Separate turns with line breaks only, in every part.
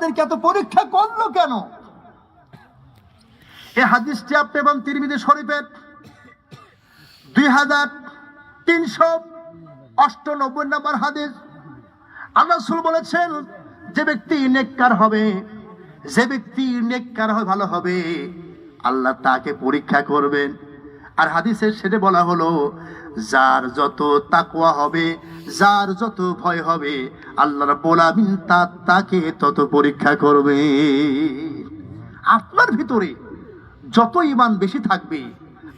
এত পরীক্ষা করল কেন? হাদিসটি আপনি এবং তিরমিদি শরীফের দুই হাজার তিনশো অষ্টানব্বই নম্বর হাদিস। আল্লাহ বলেছেন, যে ব্যক্তি নেককার হবে, যে ব্যক্তি নেককার হয় ভালো হবে, আল্লাহ তাকে পরীক্ষা করবেন। আর হাদিসের সেটা বলা হলো যার যত তাকওয়া হবে, যার যত ভয় হবে, আল্লাহ রাব্বুল আমিন তা, তাকে তত পরীক্ষা করবে। আপনার ভিতরে যত ইমান বেশি থাকবে,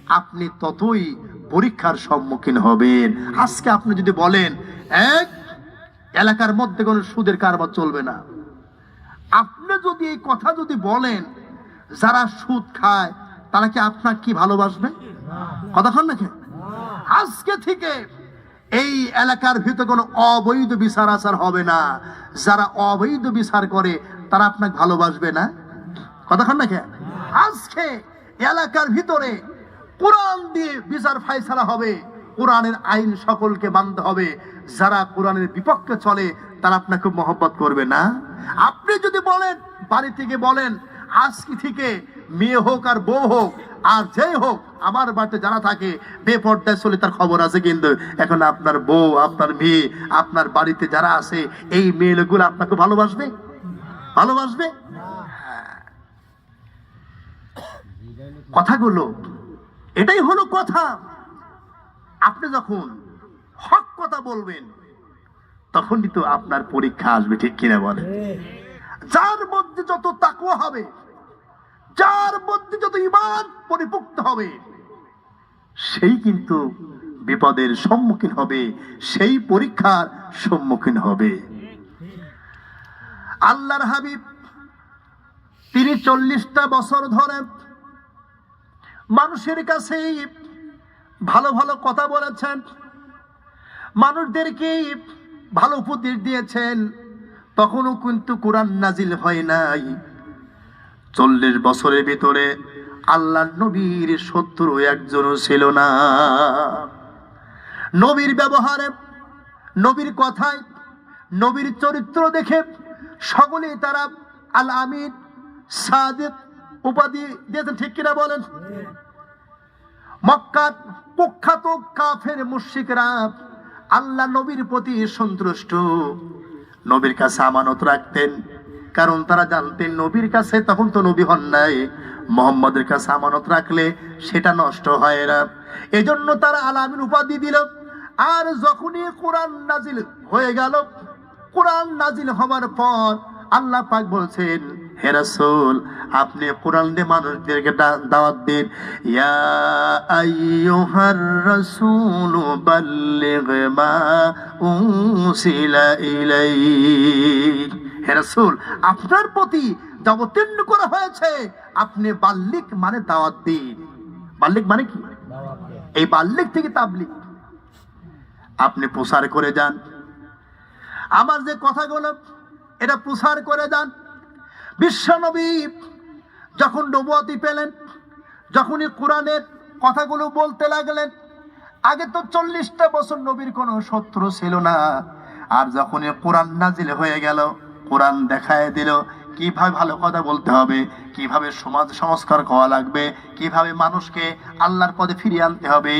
আপনি ততই পরীক্ষার সম্মুখীন হবেন। আজকে আপনি যদি বলেন, এক এলাকার মধ্যে কোনো সুদের কারবার চলবে না। আপনি যদি এই কথা যদি বলেন, যারা সুদ খায়, তারা কি আপনার কি ভালোবাসবে কতক্ষণ নাকি আজকে থেকে এই এলাকার ভিতরে কোনো অবৈধ বিচার আচার হবে না। যারা অবৈধ বিচার করে, তারা আপনাকে ভালোবাসবে না? কতক্ষণ নাকি আজকে এলাকার ভিতরে কোরআন দিয়ে বিচার ফাইসালা হবে। কোরআনের আইন সকলকে মানতে হবে। যারা কোরআনের বিপক্ষে চলে, তারা আপনাকে মহব্বত করবে না? আপনি যদি বলেন, বাড়ি থেকে বলেন আজকে থেকে মেয়ে হোক আর বউ হোক, আর যেই হোক, আমার বাড়িতে যারা থাকে, বেপর্দায় চলে তার খবর আছে কিন্তু। এখন আপনার বউ, আপনার মেয়ে, আপনার বাড়িতে যারা আছে, এই মেয়েগুলো আপনাকে ভালোবাসবে? ভালোবাসবে? কথাগুলো, এটাই হলো কথা। আপনি যখন হক কথা বলবেন, তখনই তো আপনার পরীক্ষা আসবে, ঠিক কিনা বলে যার মধ্যে যত তাকুয়া হবে মধ্যে যত ইমান পরিপুক্ত হবে, সেই কিন্তু বিপদের সম্মুখীন হবে, সেই পরীক্ষার সম্মুখীন হবে। আল্লাহর হাবিব তিনি চল্লিশটা বছর ধরে মানুষের কাছে ভালো ভালো কথা বলেছেন, মানুষদেরকে ভালো উপদেশ দিয়েছেন, তখনও কিন্তু কোরআন নাজিল হয় নাই। চল্লিশ বছরের ভিতরে আল্লাহ নবীর শত্রু একজনও ছিল না। নবীর ব্যবহারে, নবীর কথায়, নবীর চরিত্র দেখে সকলেই তারা আল আমিন সাদিক উপাধি দিয়েছেন, ঠিক কিনা বলেন? মক্কার কুখ্যাত কাফের মুশরিকরা আল্লাহ নবীর প্রতি সন্তুষ্ট। নবীর কাছে আমানত রাখতেন। কারণ তারা জানতেন নবীর কাছে তখন তো নবী হন নাই। মোহাম্মদের কাছে আমানত রাখলে সেটা নষ্ট হয় না। এজন্য তারা আলামিন উপাধি দিল। আর যখনই কোরআন নাজিল হয়ে গেল, কোরআন নাজিল হওয়ার পর আল্লাহ পাক বলছেন, হে রাসূল, আপনি কোরআন দিয়ে মানুষদেরকে দাওয়াত দিন। ইয়া আইয়ুহার রাসূল বাল্লিগ মা উনসিলা ইলাইক হে রাসূল, আপনার প্রতি অবতীর্ণ করা হয়েছে। আপনি বাল্লিক মানে দাওয়াত দিন। বাল্লিক মানে কি? এই বাল্যিক থেকে তাবলিক। আপনি প্রসার করে যান। আমার যে কথাগুলো, এটা প্রসার করে যান। বিশ্বনবী যখন নবুয়াতি পেলেন, যখনই কোরআনের কথাগুলো বলতে লাগলেন, আগে তো চল্লিশটা বছর নবীর কোনো শত্রু ছিল না। আর যখনই কোরআন নাজিল হয়ে গেল কোরআন দেখায় দিল, কীভাবে ভালো কথা বলতে হবে, কীভাবে সমাজ সংস্কার করা লাগবে, কীভাবে মানুষকে আল্লাহর পদে ফিরিয়ে আনতে হবে।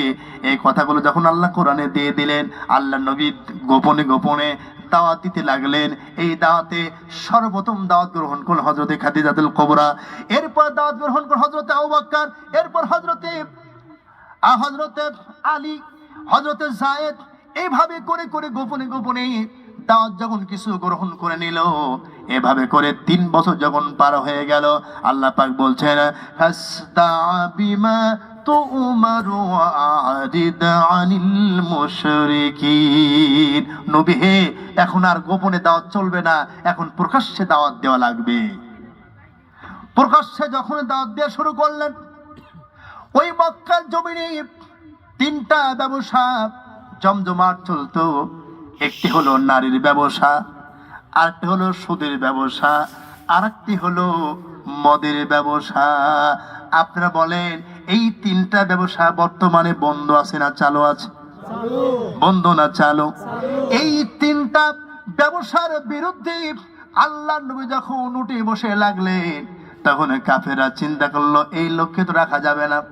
এই কথাগুলো যখন আল্লাহ কোরআনে দিয়ে দিলেন, আল্লাহ নবী গোপনে গোপনে দাওয়াত দিতে লাগলেন। এই দাওয়াতে সর্বপ্রথম দাওয়াত গ্রহণ করল হজরতে খাদিজাতুল কবরা, এরপর দাওয়াত গ্রহণ করল হজরতে আবু বকর এরপর হজরতে হজরতে আলী হজরতে জায়েদ এইভাবে করে করে গোপনে গোপনে দাওয়াত যখন কিছু গ্রহণ করে নিল, এভাবে করে তিন বছর যখন পার হয়ে গেল, আল্লাহ পাক বলছেন হে, এখন আর গোপনে দাওয়াত চলবে না, এখন প্রকাশ্যে দাওয়াত দেওয়া লাগবে। প্রকাশ্যে যখন দাওয়াত দেওয়া শুরু করলেন, ওই মক্কার জমিনে তিনটা ব্যবসা জমজমাট চলতো। একটি হলো নারীর ব্যবসা, আরেকটি হলো সুদের ব্যবসা, আরেকটি হলো মদের ব্যবসা। আপনারা বলেন, এই তিনটা ব্যবসা বর্তমানে বন্ধ আছে না চালু আছে? বন্ধ না চালু? এই তিনটা ব্যবসার বিরুদ্ধে আল্লাহ নবী যখন উঠে বসে লাগলেন, তখন কাফেরা চিন্তা করল, এই লক্ষ্যে তো রাখা যাবে না।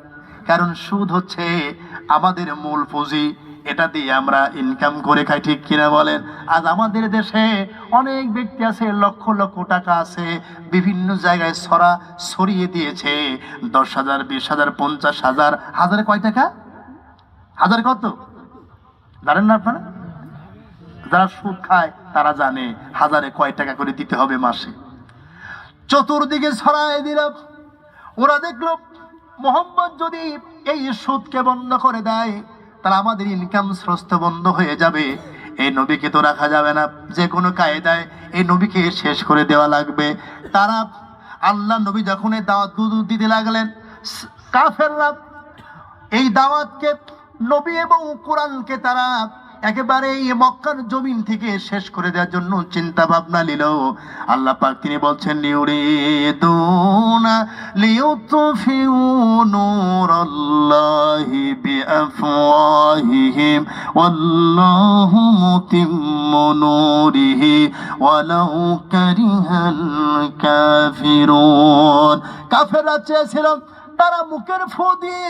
কারণ সুদ হচ্ছে আমাদের মূল পুঁজি। এটা দিয়ে আমরা ইনকাম করে খাই, ঠিক কিনা বলেন? আজ আমাদের দেশে অনেক ব্যক্তি আছে, লক্ষ লক্ষ টাকা আছে, বিভিন্ন জায়গায় ছড়া ছড়িয়ে দিয়েছে। দশ হাজার, বিশ হাজার, পঞ্চাশ হাজার, হাজারে কয় টাকা? হাজার কত? জানেন না আপনারা? যারা সুদ খায়, তারা জানে, হাজারে কয় টাকা করে দিতে হবে মাসে। চতুর্দিকে ছড়ায় দিল। ওরা দেখল, মোহাম্মদ যদি এই সুদকে বন্ধ করে দেয় তাহলে আমাদের ইনকাম স্রস্ত বন্ধ হয়ে যাবে। এই নবীকে তো রাখা যাবে না। যে কোনো কায়দায় এই নবীকে শেষ করে দেওয়া লাগবে। তারা আল্লাহ নবী যখন এই দাওয়াত দিতে লাগলেন কাফেররা এই দাওয়াতকে নবী এবং কোরআনকে তারা একেবারে এই মক্কার জমিন থেকে শেষ করে দেওয়ার জন্য চিন্তা ভাবনা নিল। আল্লাহ পাক তিনি বলছেন লিউতফিউ ওয়ালাউ কারিহাল কাফিরুন। কাফেররা চেয়েছিল, তারা মুখের ফু দিয়ে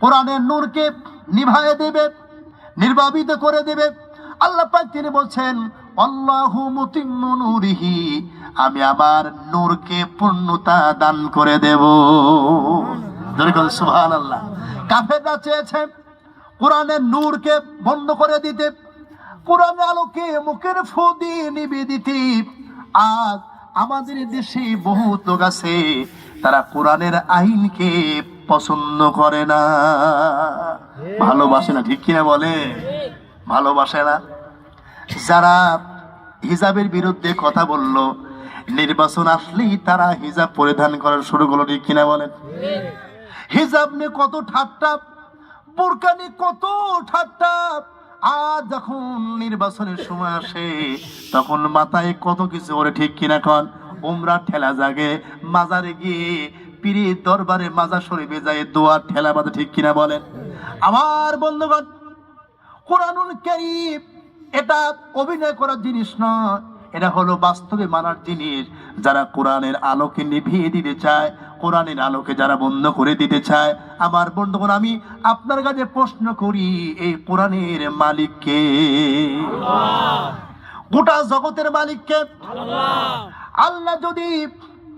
কোরআনের নূরকে নিভায়ে দেবে। নির্বাপিত করে দেবে। আল্লাহ পাক তিনি বলছেন, আল্লাহু মুতিম্মু নূরিহি, আমি আমার নূরকে পূর্ণতা দান করে দেব। যেরকম সুবহানাল্লাহ। কাফেররা চেয়েছে কোরআনের নূরকে বন্ধ করে দিতে, কোরআনের আলোকে মুখের ফু দিয়ে নিবে দিতে। আজ আমাদের দেশে বহু লোক আছে, তারা কোরআনের আইনকে পছন্দ করে না। ভালোবাসে না, ঠিক কিনা বলে? ভালোবাসে না। যারা হিজাবের বিরুদ্ধে কথা বলল, নির্বাচন আসলেই তারা হিজাব পরিধান করা শুরু করল, ঠিক কিনা বলেন হিজাব নিয়ে কত ঠাট্টা, বোরকা নিয়ে কত ঠাট্টা। আর যখন নির্বাচনের সময় আসে, তখন মাথায় কত কিছু ওরে, ঠিক কিনা কন? উমরা ঠেলা জাগে, মাজারে গিয়ে পীরে দরবারে মাজার শরীফে যায় দোয়ার ঠেলা বাজে ঠিক কিনা বলেন? আমার বন্ধুগণ কোরআনুল কারীম এটা অভিনয় করার জিনিস নয় এটা হলো বাস্তবে মানার জিনিস। যারা কোরআনের আলোকে নিভিয়ে দিতে চায় কোরআনের আলোকে যারা বন্ধ করে দিতে চায় আমার বন্ধুগণ আমি আপনার কাছে প্রশ্ন করি এই কোরআনের মালিককে গোটা জগতের মালিককে আল্লাহ যদি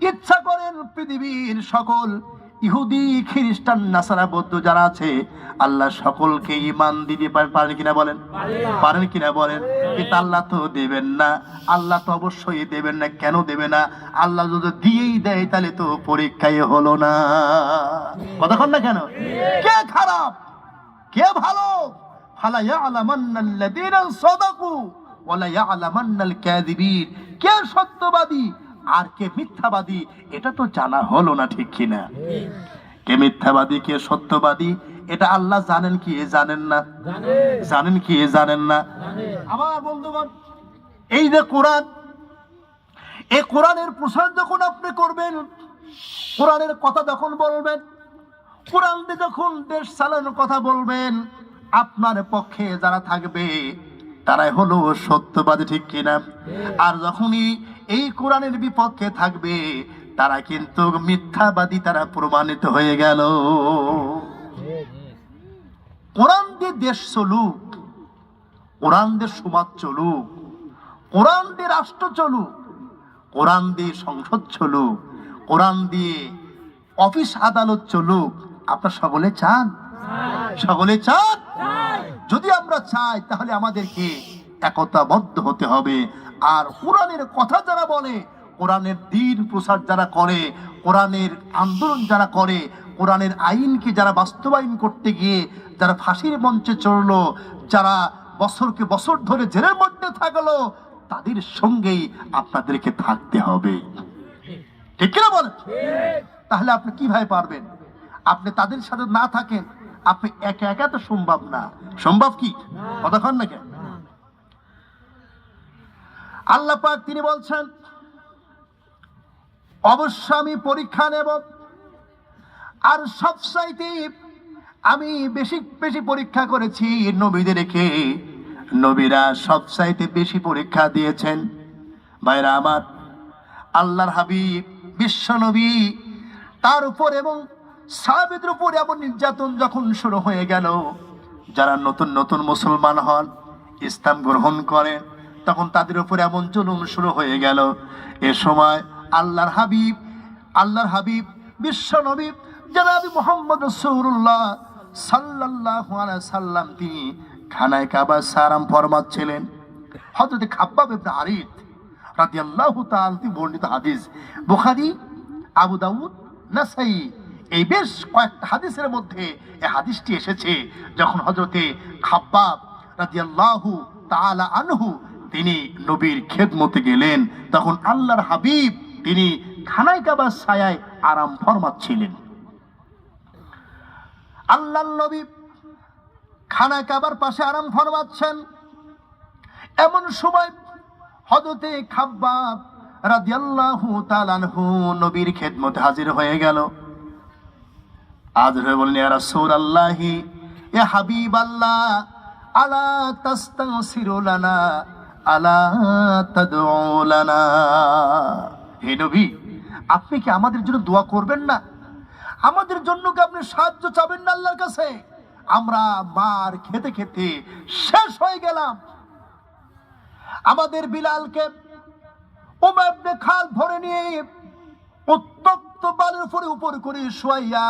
ইচ্ছা করেন পৃথিবীর সকল ইহুদি, খ্রিস্টান, নাসারা, বৌদ্ধ যারা আছে, আল্লাহ সকলকে ইমান দিতে পার- পারেন কিনা বলেন? পারেন কিনা বলেন? কিন্তু আল্লাহ তো দেবেন না। আল্লাহ তো অবশ্যই দেবেন না, কেন দেবে না? আল্লাহ যদি দিয়েই দেয়, তাহলে তো পরীক্ষায় হলো না। কতক্ষণ না কেন? কে খারাপ? কে ভালো? ফালা ইয়ালামান্নাল্লাযীনা সাদাকু ওয়ালা ইয়ালামান্নাল কাযিবিন। কে সত্যবাদী? আর কে মিথ্যাবাদী এটা তো জানা হলো না ঠিক কিনা। কে মিথ্যাবাদী কে সত্যবাদী এটা আল্লাহ জানেন কি এ জানেন না। জানেন। কি এ জানেন না। আমার বন্ধুগণ এই যে কোরআন এই কোরআনের প্রসার যখন আপনি করবেন কোরআনের কথা যখন বলবেন কোরআন দিয়ে যখন দেশ চালানোর কথা বলবেন আপনার পক্ষে যারা থাকবে তারাই হলো সত্যবাদী ঠিক কিনা? আর যখনই এই কোরআনের বিপক্ষে থাকবে তারা কিন্তু মিথ্যাবাদী তারা প্রমাণিত হয়ে গেল। কোরআন দিয়ে দেশ চলুক কোরআন দিয়ে সমাজ চলুক কোরআন দিয়ে রাষ্ট্র চলুক কোরআন দিয়ে সংসদ চলুক কোরআন দিয়ে অফিস আদালত চলুক আপনার সকলে চান? সকলে চান? যদি আমরা চাই তাহলে আমাদেরকে একতাবদ্ধ হতে হবে। আর কোরআনের কথা যারা বলে, কোরআনের দিন প্রসার যারা করে, কোরআনের আন্দোলন যারা করে, কোরআনের আইনকে যারা বাস্তবায়ন করতে গিয়ে যারা ফাঁসির মঞ্চে চড়লো, যারা বছরকে বছর ধরে জেলের মধ্যে থাকল, তাদের সঙ্গেই আপনাদেরকে থাকতে হবে। ঠিক কিনা বলেন? তাহলে আপনি কীভাবে পারবেন? আপনি তাদের সাথে না থাকেন, আপনি একা একা তো সম্ভব না। সম্ভব কি? কতক্ষণ না কেন? আল্লাহ পাক তিনি বলছেন অবশ্য আমি পরীক্ষা নেব। আর সব সাইতে আমি বেশি বেশি পরীক্ষা করেছি নবীদেরকে নবীরা সব সাইতে বেশি পরীক্ষা দিয়েছেন। ভাইরা আমার, আল্লাহর হাবিব, বিশ্ব নবী, তার উপর এবং সাহাবিদের উপর এমন নির্যাতন যখন শুরু হয়ে গেল, যারা নতুন নতুন মুসলমান হন, ইসলাম গ্রহণ করেন তখন তাদের উপর এমন জুলুম শুরু হয়ে গেল। এ সময় আল্লাহর হাবিব আল্লাহর হাবিব, বিশ্ব নবী, জনাবি মোহাম্মদ রসুল্লাহ সাল্লাহ সাল্লাম তিনি খানায় কাবা সারাম ফরমাচ্ছিলেন। হজরত খাব্বাব ইবনে আরিদ রাদিয়াল্লাহু তাআলা বর্ণিত হাদিস। বুখারী, আবু দাউদ, নাসাই, এই বেশ কয়েকটা হাদিসের মধ্যে এই হাদিসটি এসেছে, যখন হজরতে খাব্বাব রাদিয়াল্লাহু তাআলা আনহু তিনি নবীর খেদমতে গেলেন, তখন আল্লাহর হাবিব তিনি খানায় কাবার ছায়ায় আরাম ফরমাচ্ছিলেন। আল্লাহর নবী খানা কাবার পাশে আরাম ফরমাচ্ছেন। এমন সময় হজরতে খাব্বাব রাদিয়াল্লাহু তাআলাহু নবীর খেদমতে হাজির হয়ে গেল। হাজির হয়ে বললেন, ইয়া রাসূলুল্লাহি ইয়া হাবিবাল্লাহ, আলা তাস্তাগফিরু লানা আলা তাদউ লানা। হে নবী, আপনি কি আমাদের জন্য দোয়া করবেন না? আমাদের জন্য কি আপনি সাহায্য চাবেন না আল্লাহর কাছে? আমরা মার খেতে খেতে শেষ হয়ে গেলাম। আমাদের বিলালকে উমাবনে খাল ভরে নিয়ে উত্তপ্ত বালের উপরে উপর করে শোয়াইয়া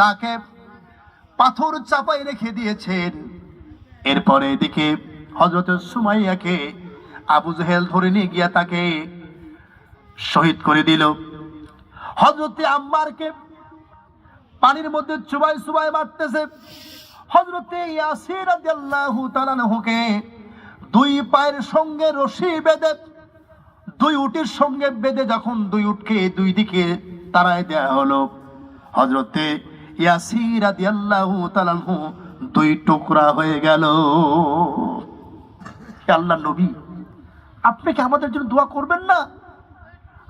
তাকে পাথর চাপাই রেখে দিয়েছেন। এরপরে এদিকে হজরত সুমাইয়াকে আবু জহেল ধরে নিয়ে গিয়া তাকে শহীদ করে দিল। হজরতে আম্মারকে পানির মধ্যে চুবাই চুবাই মারতেছে। হজরতে ইয়াসির নহকে দুই পায়ের সঙ্গে রশি বেঁধে, দুই উটের সঙ্গে বেঁধে যখন দুই উটকে দুই দিকে তারায় দেয়া হলো হজরতে ইয়াসির রাদিয়াল্লাহু তাআলা আনহু দুই টুকরা হয়ে গেল। আল্লাহ নবী। আপনি কি আমাদের জন্য দোয়া করবেন না?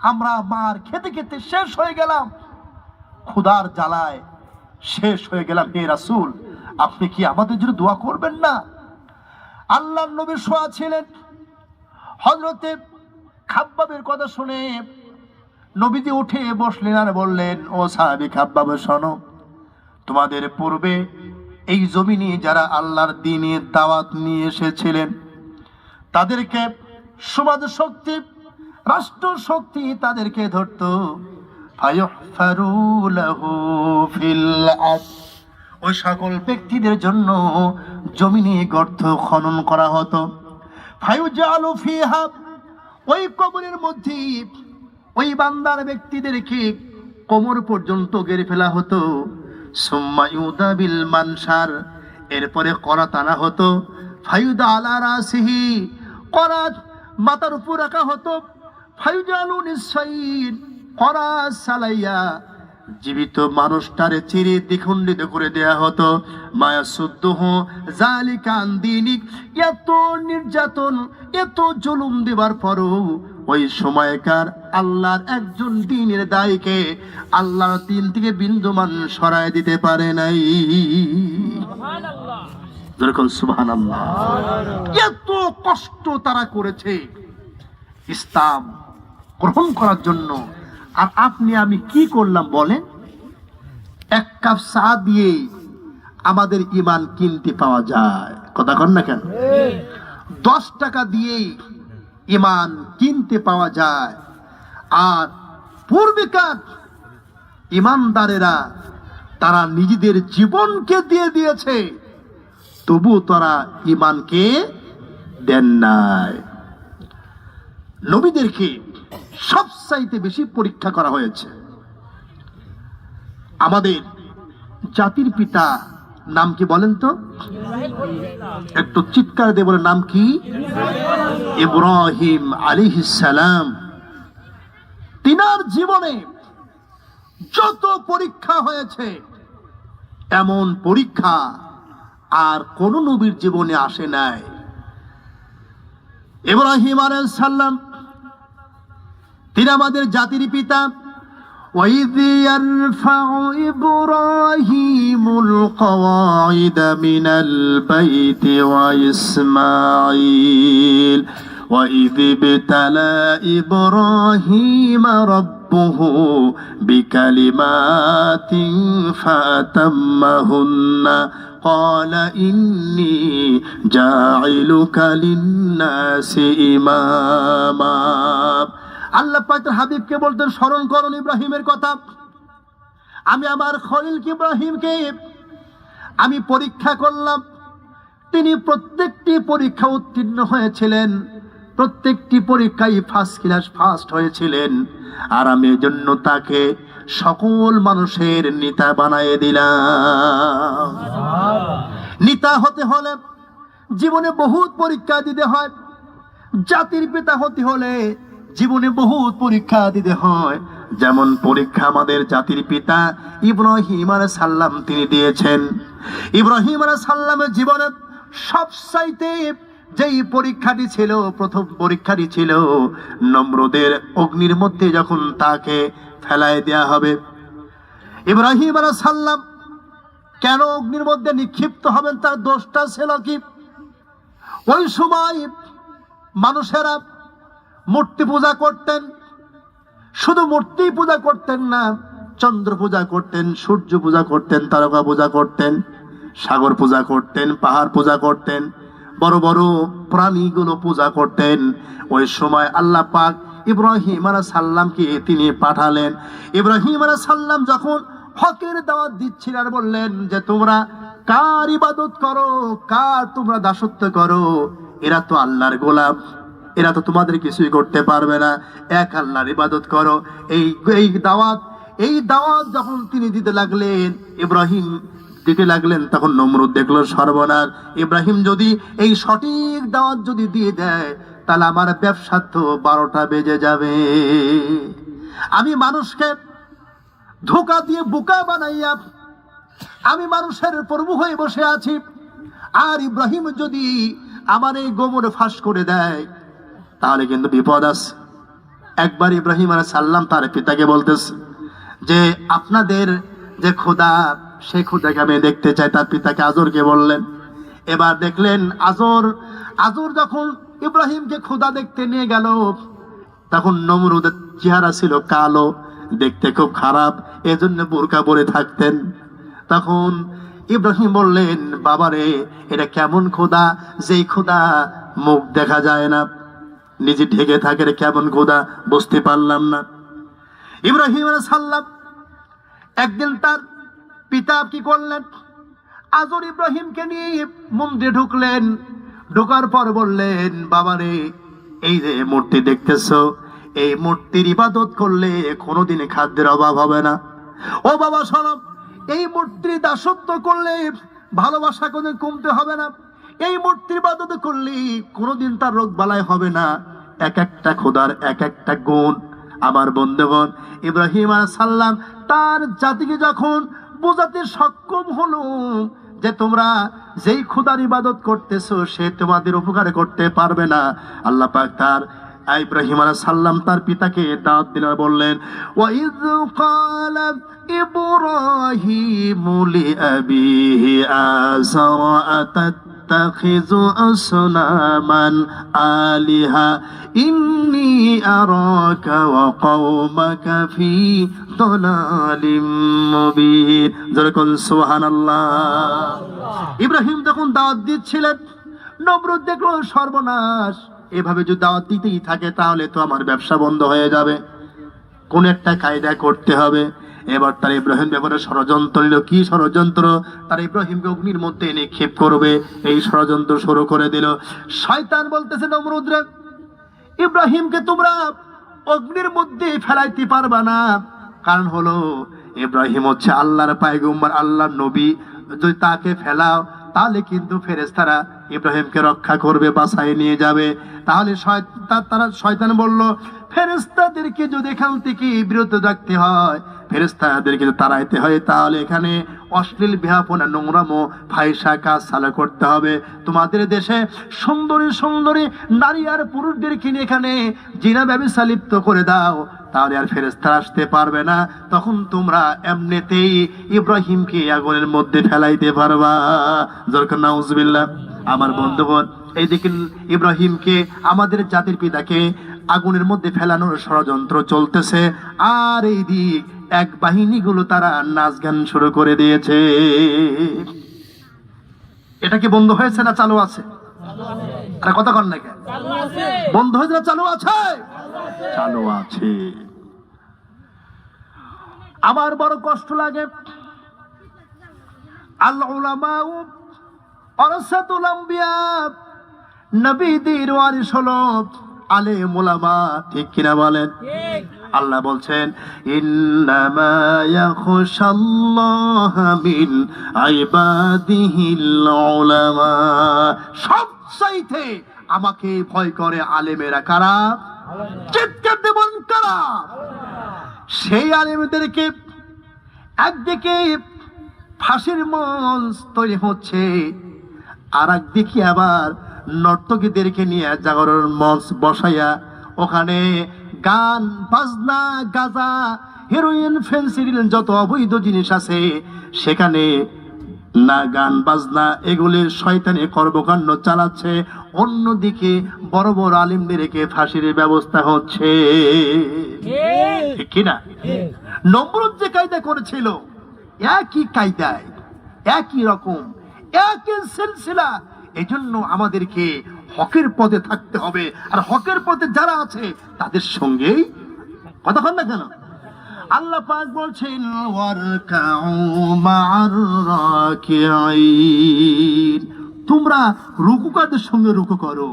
আমরা মার খেতে খেতে শেষ হয়ে গেলাম। ক্ষুধার জ্বালায় শেষ হয়ে গেলাম, হে রাসূল। আপনি কি আমাদের জন্য দোয়া করবেন না? আল্লাহ নবী শোয়া ছিলেন। হজরতে খাব্বাবের কথা শুনে নবীজি উঠে বসলেন আর বললেন, ও সাহাবি খাব্বাবে, শোনো, তোমাদের পূর্বে এই জমিনে যারা আল্লাহর দিনের দাওয়াত নিয়ে এসেছিলেন তাদেরকে সমাজ শক্তি রাষ্ট্র শক্তি তাদেরকে ধরত ওই সকল ব্যক্তিদের জন্য জমিনে গর্ত খনন করা হতো। ওই কবরের মধ্যে ওই বান্দার ব্যক্তিদেরকে কোমর পর্যন্ত গেড়ে ফেলা হতো। মানসার, এরপরে করা টানা হতো। ফায়ুদা আলা করাত মাথার উপর রাখা হতো সালাইয়া। জীবিত মানুষটারে চিরে দ্বিখণ্ডিত করে দেয়া হতো, মায়া শুদ্ধ জালিকান দিনিক এত নির্যাতন, এত জুলুম দেবার পরও ওই সময়কার আল্লাহর একজন দিনের দায়ীকে আল্লাহর দিন থেকে বিন্দুমান সরায় দিতে পারে নাই। যেরকম এত কষ্ট তারা করেছে ইসলাম গ্রহণ করার জন্য। আর আপনি, আমি কি করলাম বলেন? এক কাপ চা দিয়ে আমাদের ইমান কিনতে পাওয়া যায়। কথা কন না কেন? দশ টাকা দিয়েই ইমান কিনতে পাওয়া যায়। আর পূর্বেকার ইমানদারেরা তারা নিজেদের জীবনকে দিয়ে দিয়েছে। তবু তারা ইমানকে দেন নাই। নবীদেরকে সবচাইতে বেশি পরীক্ষা করা হয়েছে। আমাদের জাতির পিতা নাম কি বলেন তো? একটু চিৎকার দিয়ে বলে নাম কি? ইব্রাহিম আলিহিস সালাম। তিনার জীবনে যত পরীক্ষা হয়েছে, এমন পরীক্ষা আর কোন নবীর জীবনে আসে নাই ইব্রাহিম আলাইহিস সালাম তিনি আমাদের জাতির পিতা وإذ يرفع إبراهيم القواعد من البيت وإسماعيل وإذ ابتلى إبراهيم ربه بكلمات فأتمهن قال إني جاعلك للناس إماما আল্লাহ পাক তার হাবিবকে বলতেন স্মরণ করুন ইব্রাহিমের কথা আমি আমার খলিল ইব্রাহিমকে আমি পরীক্ষা করলাম তিনি প্রত্যেকটি পরীক্ষা উত্তীর্ণ হয়েছিলেন প্রত্যেকটি পরীক্ষায় ফার্স্ট ক্লাস ফার্স্ট হয়েছিলেন। আর আমি জন্য তাকে সকল মানুষের নেতা বানিয়ে দিলাম। নেতা হতে হলে জীবনে বহুত পরীক্ষা দিতে হয়। জাতির পিতা হতে হলে জীবনে বহুত পরীক্ষা দিতে হয়। যেমন পরীক্ষা আমাদের জাতির পিতা ইব্রাহিম আলাইহিস সাল্লাম তিনি দিয়েছেন। ইব্রাহিম আলাইহিস সাল্লামের জীবনে সবচাইতে যেই পরীক্ষাটি ছিল, প্রথম পরীক্ষাটি ছিল নম্রদের অগ্নির মধ্যে যখন তাকে ফেলায় দেয়া হবে। ইব্রাহিম আলাইহিস সাল্লাম কেন অগ্নির মধ্যে নিক্ষিপ্ত হবেন, তার দোষটা ছিল কি? ওই সময় মানুষেরা মূর্তি পূজা করতেন। শুধু মূর্তি পূজা করতেন না, চন্দ্র পূজা করতেন, সূর্য পূজা করতেন, তারকা পূজা করতেন, সাগর পূজা করতেন, পাহাড় পূজা করতেন। বড় বড় প্রাণীগুলো পূজা করতেন। ওই সময় আল্লাহ পাক ইব্রাহিম আলাহ সাল্লামকে তিনি পাঠালেন। ইব্রাহিম আলাহ সাল্লাম যখন হকের দাওয়াত দিচ্ছিলেন আর বললেন যে, তোমরা কার ইবাদত করো? কার তোমরা দাসত্ব করো? এরা তো আল্লাহর গোলাপ এরা তো তোমাদের কিছুই করতে পারবে না। এক আল্লাহর ইবাদত করো। এই এই দাওয়াত এই দাওয়াত যখন তিনি দিতে লাগলেন, ইব্রাহিম দিতে লাগলেন, তখন নমরুদ দেখল, সর্বনাশ। ইব্রাহিম যদি এই সঠিক দাওয়াত যদি দিয়ে দেয়, তাহলে আমার ব্যবসা তো বারোটা বেজে যাবে। আমি মানুষকে ধোকা দিয়ে বোকা বানাইয়া, আমি মানুষের প্রভু হয়ে বসে আছি। আর ইব্রাহিম যদি আমার এই গোমর ফাঁস করে দেয়, তাহলে কিন্তু বিপদ আছে। একবার ইব্রাহিম আলাহ সাল্লাম তার পিতাকে বলতেছে যে, আপনাদের যে খোদা সেই খোদাকে আমি দেখতে চাই, তার পিতাকে আজরকে বললেন। এবার দেখলেন আজর আজর যখন ইব্রাহিমকে খোদা দেখতে নিয়ে গেল, তখন নমরুদের চেহারা ছিল কালো, দেখতে খুব খারাপ, এজন্য বোরকা পরে থাকতেন। তখন ইব্রাহিম বললেন, বাবারে, এটা কেমন খোদা? যেই খোদা মুখ দেখা যায় না। নিজে ঢেকে থাকে রে কেমন খোদা বুঝতে পারলাম না। ইব্রাহিম সাল্লাম একদিন তার পিতা কি করলেন? আজর ইব্রাহিমকে নিয়ে মন্দিরে ঢুকলেন। ঢোকার পর বললেন, বাবারে, এই যে মূর্তি দেখতেছো, এই মূর্তির ইবাদত করলে কোনোদিন খাদ্যের অভাব হবে না। ও বাবা সরব এই মূর্তির দাসত্ব করলে ভালোবাসা কোনোদিন কমতে হবে না। এই মূর্তির ইবাদত করলে কোনোদিন তার রোগ বালাই হবে না। এক একটা খোদার এক একটা গুণ। আমার বন্ধুগণ, ইব্রাহিম আলাইহিস সাল্লাম তার জাতিকে যখন বোঝাতে সক্ষম হলো যে তোমরা যেই খুদার ইবাদত করতেছো সে তোমাদের উপকার করতে পারবে না আল্লাহ পাক তার ইব্রাহিম আলাইহিস সাল্লাম তার পিতাকে দাওয়াত দিলেন আর বললেন ওয়াইদ قال إبراهيم لأبيه آزر أتتخذ أصناما آلهة إني أراك وقومك في ضلال مبين যেরকম সুবহান ইব্রাহিম তখন দাওয়াত দিচ্ছিলেন নমরুদ দেখলো সর্বনাশ এভাবে যদি দাওয়াত দিতেই থাকে তাহলে তো আমার ব্যবসা বন্ধ হয়ে যাবে কোন একটা কায়দা করতে হবে এবার তার ইব্রাহিম ব্যাপারে ষড়যন্ত্র নিল। কি ষড়যন্ত্র? তার ইব্রাহিমকে অগ্নির মধ্যে নিক্ষেপ করবে। এই ষড়যন্ত্র শুরু করে দিল। শয়তান বলতেছে, নমরুদ্রে, ইব্রাহিমকে তোমরা অগ্নির মধ্যে ফেলাইতে পারবা না। কারণ হলো, ইব্রাহিম হচ্ছে আল্লাহর পায়গম্বর, আল্লাহর নবী। যদি তাকে ফেলাও, তাহলে কিন্তু ফেরেস্তারা ইব্রাহিমকে রক্ষা করবে বাসায় নিয়ে যাবে। তাহলে তারা, শয়তান বলল ফেরেস্তাদেরকে যদি এখান থেকে বিরত রাখতে হয় ফেরেস্তাদেরকে তাড়াইতে হয়, তাহলে এখানে অশ্লীল বিহাপনা নোংরামো ফাইসা কাজ চালু করতে হবে। তোমাদের দেশে সুন্দরী সুন্দরী নারী আর পুরুষদেরকে নিয়ে এখানে জিনা ব্যবসা লিপ্ত করে দাও। তাহলে আর ফেরেস্তা আসতে পারবে না। তখন তোমরা এমনিতেই ইব্রাহিমকে আগুনের মধ্যে ফেলাইতে পারবা। জরকার নাউজবিল্লাহ, আমার বন্ধুগণ এইদিকে ইব্রাহিমকে আমাদের জাতির পিতাকে আগুনের মধ্যে ফেলানোর ষড়যন্ত্র চলতেছে। আর এই দিক এক বাহিনীগুলো তারা নাচ গান শুরু করে দিয়েছে। এটা কি বন্ধ হয়েছে না চালু আছে? আরে কথা কন নাকি বন্ধ হয়েছে না চালু আছে? চালু আছে। আমার বড় কষ্ট লাগে। আল্লাহ ওয়ারাসাতুল আম্বিয়া নবীদের ওয়ারিস হলো আলেম উলামা, ঠিক কিনা বলেন? আল্লাহ বলছেন, ইন্নামা ইয়াখশাল্লাহ মিন ইবাদিহিল উলামা। সব চাইতে আমাকে ভয় করে আলেমেরা কারা? চিৎকার দেবন কারা? সেই আলেমদেরকে একদিকে ফাঁসির মঞ্চ তৈরি হচ্ছে আর একদিকে আবার নর্তকীদেরকে নিয়ে জাগরণ মঞ্চ বসাইয়া ওখানে গান বাজনা গাজা হেরোইন ফেন্সিডিল যত অবৈধ জিনিস আছে সেখানে না গান বাজনা এগুলি শয়তানি কর্মকাণ্ড চালাচ্ছে। অন্যদিকে বড় বড় আলিমদেরকে ফাঁসির ব্যবস্থা হচ্ছে। ঠিক কিনা নমরুদ যে কায়দা করেছিল একই কায়দায় একই রকম একই সিলসিলা এই জন্য আমাদেরকে হকের পথে থাকতে হবে। আর হকের পথে যারা আছে, তাদের সঙ্গেই কথা কন না কেন? আল্লাহ পাক বলছেন তোমরা রুকুকাদের সঙ্গে রুকু করো।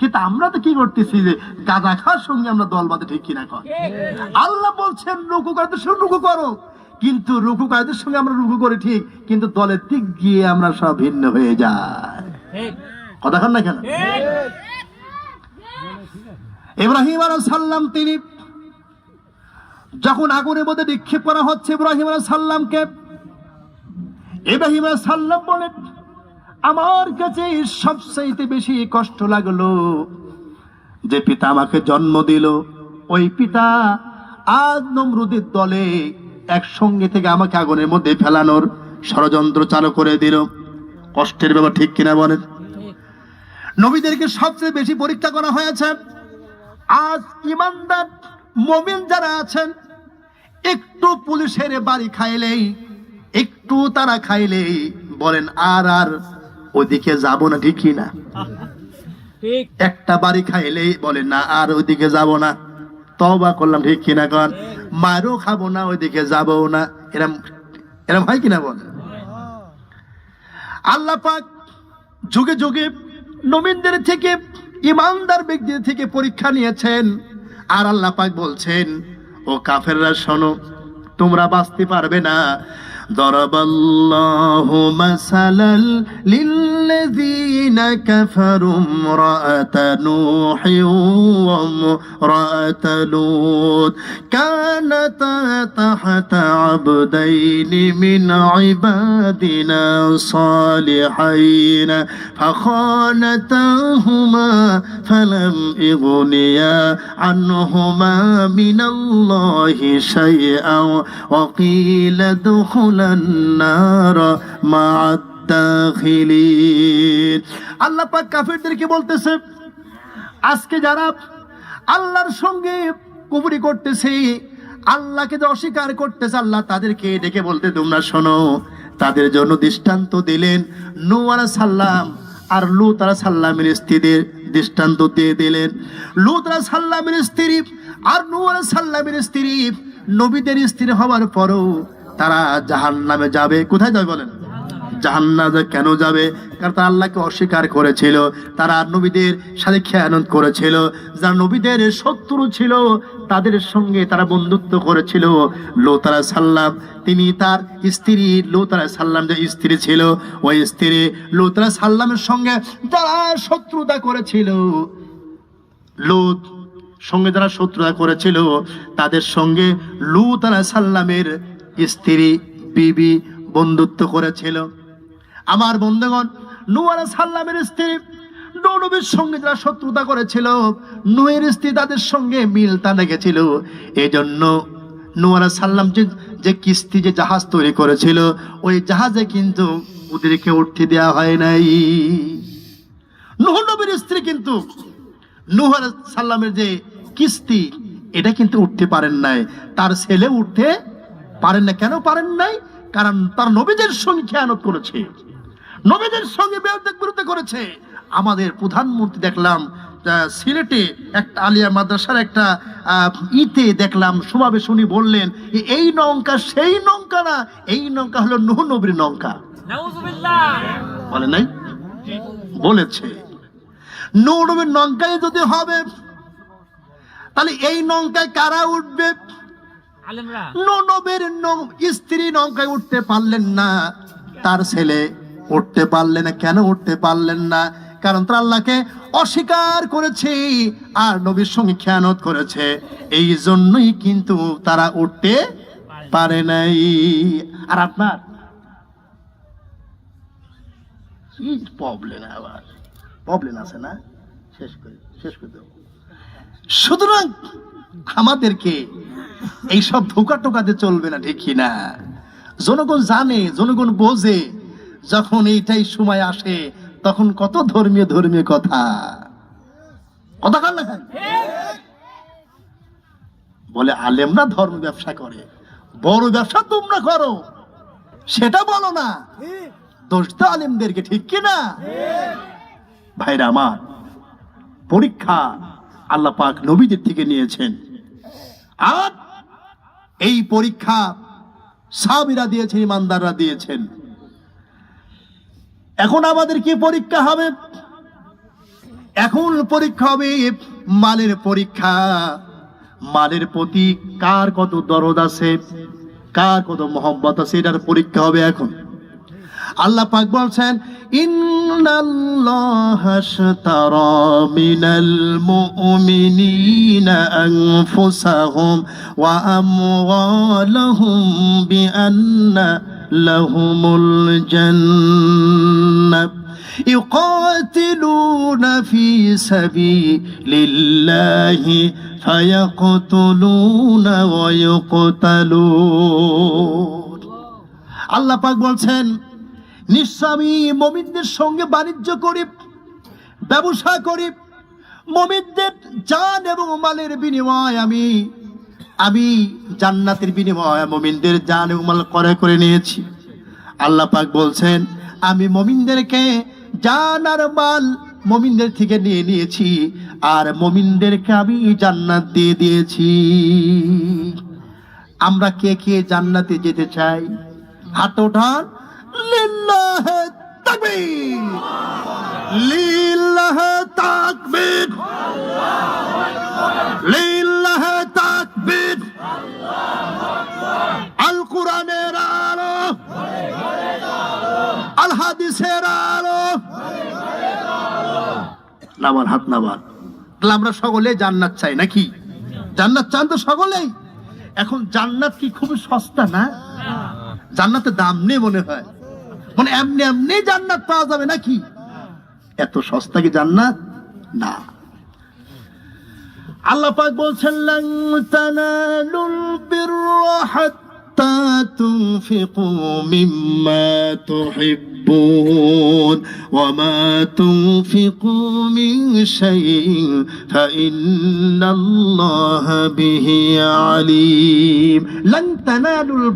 কিন্তু আমরা তো কি করতেছি যে গাঁদা খাওয়ার সঙ্গে আমরা দল বাঁধে ঠিক কিনা কর? আল্লাহ বলছেন রুকু কাদের সঙ্গে রুকু করো। কিন্তু রুকু কাদের সঙ্গে আমরা রুকু করি ঠিক, কিন্তু দলের দিক গিয়ে আমরা সব ভিন্ন হয়ে যাই। কথা কন না কেন? ইব্রাহিম আলাইহিস সাল্লাম তিনি যখন আগুনের মধ্যে নিক্ষেপ করা হচ্ছে, ইব্রাহিম আলাইহিস সাল্লামকে ইব্রাহিম আলাইহিস সাল্লাম বলেন, আমার কাছে সবচাইতে বেশি কষ্ট লাগল যে পিতা আমাকে জন্ম দিল। ওই পিতা আজ নমরুদের দলে একসঙ্গে থেকে আমাকে আগুনের মধ্যে ফেলানোর ষড়যন্ত্র চালু করে দিল। কষ্টের ব্যাপার ঠিক কিনা বলেন? নবীদেরকে সবচেয়ে বেশি পরীক্ষা করা হয়েছে। আজ ইমানদার মমিন যারা আছেন, একটু পুলিশের বাড়ি খাইলেই, একটু তারা খাইলেই বলেন, আর আর, ওদিকে যাব না, ঠিকই না। একটা বাড়ি খাইলেই বলে, না, আর ওইদিকে যাব না। তবা করলাম ঠিক কিনা? কর মারও খাব না ওইদিকে যাব না। এরম এরম হয় কিনা বল আল্লাহ পাক যুগে যুগে নবীনদের থেকে, ইমানদার ব্যক্তিদের থেকে পরীক্ষা নিয়েছেন। আর আল্লাহ পাক বলছেন, ও কাফেররা শোনো, তোমরা বাঁচতে পারবে না। ضرب الله مثلا للذين كفروا امرأة نوح وامرأة لوط. كانتا تحت عبدين من عبادنا صالحين فخانتاهما فلم يغنيا عنهما من الله شيئا وقيل ادخلا النار مع الداخلين আল্লাহ পাক কাফেরদেরকে বলতেছে আজকে যারা আল্লাহর সঙ্গে কুবরি করতেছে আল্লাহকে যে অস্বীকার করতেছে আল্লাহ তাদেরকে ডেকে বলতে তোমরা শোনো তাদের জন্য দৃষ্টান্ত দিলেন নূ আলাইহিস সাল্লাম আর লুত আলাইহিস সাল্লামের স্ত্রীদের দৃষ্টান্ত দিয়ে দিলেন লুত আলাইহিস সাল্লামের স্ত্রী আর নূ আলাইহিস সাল্লামের স্ত্রী নবীদের স্ত্রী হওয়ার পরও তারা জাহান্নামে যাবে। কোথায় যাবে বলেন? জাহান্নামে কেন যাবে? কারণ তারা আল্লাহকে অস্বীকার করেছিল। তারা নবীদের সাথে খেয়ানত করেছিল। যারা নবীদের শত্রু ছিল, তাদের সঙ্গে তারা বন্ধুত্ব করেছিল। লোতারা সাল্লাম তিনি তার স্ত্রী লোতারা সাল্লাম যে স্ত্রী ছিল, ওই স্ত্রী লোতারা সাল্লামের সঙ্গে যারা শত্রুতা করেছিল, লুত সঙ্গে যারা শত্রুতা করেছিল, তাদের সঙ্গে লুত আলাহ সাল্লামের স্ত্রী, বিবি বন্ধুত্ব করেছিল। আমার বন্ধুগণ নূ আলাহ সাল্লামের স্ত্রী নূহ নবীর সঙ্গে যারা শত্রুতা করেছিল নুয়ের স্ত্রী তাদের সঙ্গে মিলতা লেগেছিল। এই জন্য নূহ সাল্লাম যে যে কিস্তি, যে জাহাজ তৈরি করেছিল, ওই জাহাজে কিন্তু ওদেরকে উঠতে দেওয়া হয় নাই। নুহ নবীর স্ত্রী কিন্তু, নুহ সাল্লামের যে কিস্তি, এটা কিন্তু উঠতে পারেন নাই। তার ছেলে উঠতে পারেন না কেন পারেন নাই? কারণ তার নবীদের সঙ্গে খেয়ানত করেছে। নবীদের সঙ্গে বিরুদ্ধে বিরুদ্ধে করেছে। আমাদের প্রধানমন্ত্রী দেখলাম সিলেটে একটা আলিয়া মাদ্রাসার একটা ইতে দেখলাম সমাবেশ উনি বললেন এই নৌকা সেই নৌকা না এই নৌকা হলো নুহ নবীর নৌকা। বলে নাই? বলেছে। নুহ নবীর নৌকায় যদি হবে তাহলে এই নৌকায় কারা উঠবে? নবীর স্ত্রী নৌকায় উঠতে পারলেন না। তার ছেলে উঠতে পারলেন না। কেন উঠতে পারলেন না? কারণ তারা আল্লাহকে অস্বীকার করেছে আর নবীর সঙ্গে খেয়ানত করেছে। এই জন্যই কিন্তু তারা উঠতে পারে নাই। আর আপনার? প্রবলেম আছে না? শেষ করে শেষ করে দেবো। সুতরাং আমাদেরকে এইসব ধোকা টোকাতে চলবে না, ঠিক না জনগণ জানে, জনগণ বোঝে, যখন এইটাই সময় আসে, তখন কত ধর্মীয় ধর্মীয় কথা। কথা কার লেখেন বলে, আলেমরা ধর্ম ব্যবসা করে, বড় ব্যবসা তোমরা করো। সেটা বলো না। দোষ তো আলেমদেরকে, ঠিক কিনা? ভাইরা আমার, পরীক্ষা আল্লাহ পাক নবীদের থেকে নিয়েছেন। আর এই পরীক্ষা সাবিরা দিয়েছেন, ইমানদাররা দিয়েছেন। এখন আমাদের কি পরীক্ষা হবে? এখন পরীক্ষা হবে মালের পরীক্ষা। মালের প্রতি কার কত দরদ আছে, কার কত মহব্বত আছে, এটার পরীক্ষা হবে এখন। আল্লাহ পাক বলছেন ইন্নাল্লাহ আশতারা মিনাল মুমিনিনা আনফুসাহুম ওয়া আমওয়ালাহুম বিআন্না লাহুমুল জান্নাহ يقاتلون في سبيل الله فيقتلون ويقتلون আল্লাহ পাক বলছেন নিশ্চয় আমি মমিনদের সঙ্গে বাণিজ্য করি, ব্যবসা করি, মমিনদের জান এবং মালের বিনিময় আমি আমি জান্নাতের বিনিময় মমিনদের জান এবং মাল করে করে নিয়েছি। আল্লাহ পাক বলছেন, আমি মমিনদেরকে জান আর মাল মমিনদের থেকে নিয়ে নিয়েছি, আর মমিনদেরকে আমি জান্নাত দিয়ে দিয়েছি। আমরা কে কে জান্নাতে যেতে চাই? হাত ওঠান আমরা সকলে জান্নাত চাই নাকি? জান্নাত চান তো সকলেই। এখন জান্নাত কি খুব সস্তা না? জান্নাতের দাম নেই মনে হয়। মানে এমনি এমনি জান্নাত পাওয়া যাবে নাকি? এত সস্তা কি জান্নাত? না। আল্লাহ পাক বলছেন লান তানালুল বিররা তুনফিকু মিম্মা তুহিব্বুন, ওয়া মা তুনফিকু মিন শাইইন ফাইন্নাল্লাহা বিহি আলিম। লান তানালুল